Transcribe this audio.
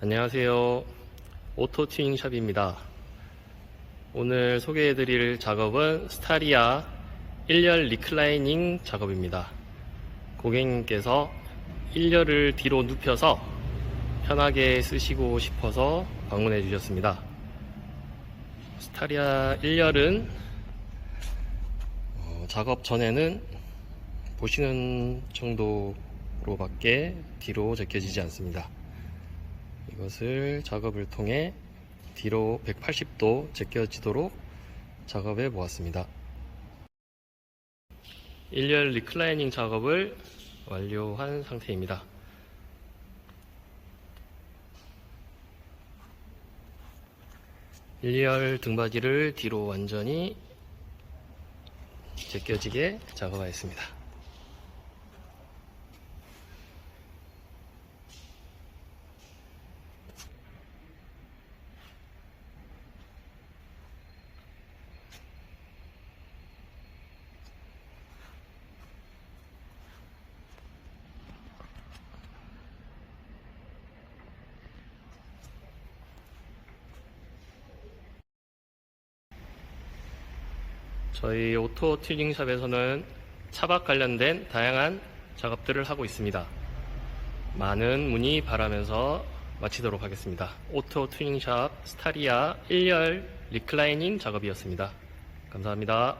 안녕하세요. 오토 튜닝샵입니다. 오늘 소개해드릴 작업은 스타리아 1열 리클라이닝 작업입니다. 고객님께서 1열을 뒤로 눕혀서 편하게 쓰시고 싶어서 방문해 주셨습니다. 스타리아 1열은 어, 작업 전에는 보시는 정도로밖에 뒤로 제껴지지 않습니다. 이것을 작업을 통해 뒤로 180도 제껴지도록 작업해 보았습니다. 1열 리클라이닝 작업을 완료한 상태입니다. 일열 등받이를 뒤로 완전히 제껴지게 작업하였습니다. 저희 오토 튜닝샵에서는 차박 관련된 다양한 작업들을 하고 있습니다. 많은 문의 바라면서 마치도록 하겠습니다. 오토 튜닝샵 스타리아 1열 리클라이닝 작업이었습니다. 감사합니다.